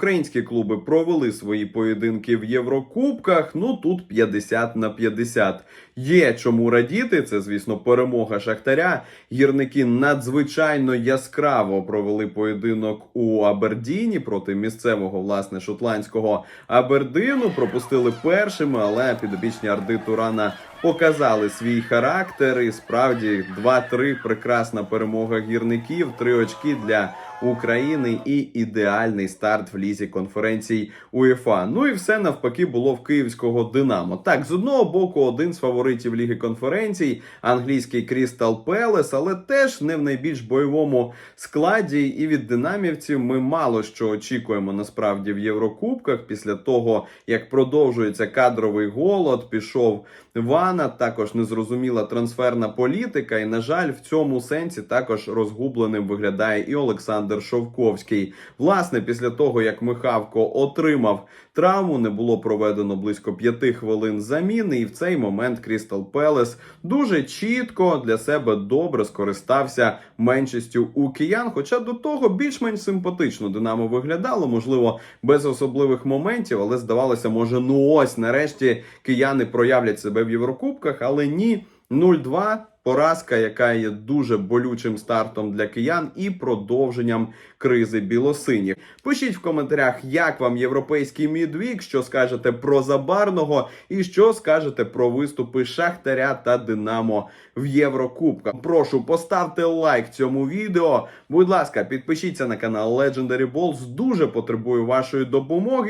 українські клуби провели свої поєдинки в Єврокубках. Ну тут 50 на 50. Є чому радіти. Це, звісно, перемога Шахтаря. Гірники надзвичайно яскраво провели поєдинок у Абердіні проти місцевого власне шотландського Абердину. Пропустили першими, але підопічні Арди Турана показали свій характер. І справді 2-3 прекрасна перемога гірників, три очки для України і ідеальний старт в лізі конференцій УЄФА. Ну і все навпаки було в київського Динамо. Так, з одного боку, один з фаворитів ліги конференцій, англійський Крістал Пелес, але теж не в найбільш бойовому складі. І від динамівців ми мало що очікуємо насправді в Єврокубках після того, як продовжується кадровий голод, пішов Вана, також незрозуміла трансферна політика. І, на жаль, в цьому сенсі також розгубленим виглядає і Олександр Шовковський. Власне, після того як Михавко отримав травму, не було проведено близько п'яти хвилин заміни, і в цей момент Крістал Пелес дуже чітко для себе добре скористався меншістю у киян. Хоча до того більш-менш симпатично Динамо виглядало, можливо, без особливих моментів, але здавалося, може, ну ось нарешті кияни проявлять себе в Єврокубках, але ні. 0-2 поразка, яка є дуже болючим стартом для киян і продовженням кризи білосиніх. Пишіть в коментарях, як вам європейський мідвік, що скажете про забарного, і що скажете про виступи Шахтаря та Динамо в Єврокубках. Прошу поставте лайк цьому відео. Будь ласка, підпишіться на канал Legendary Balls. Дуже потребую вашої допомоги.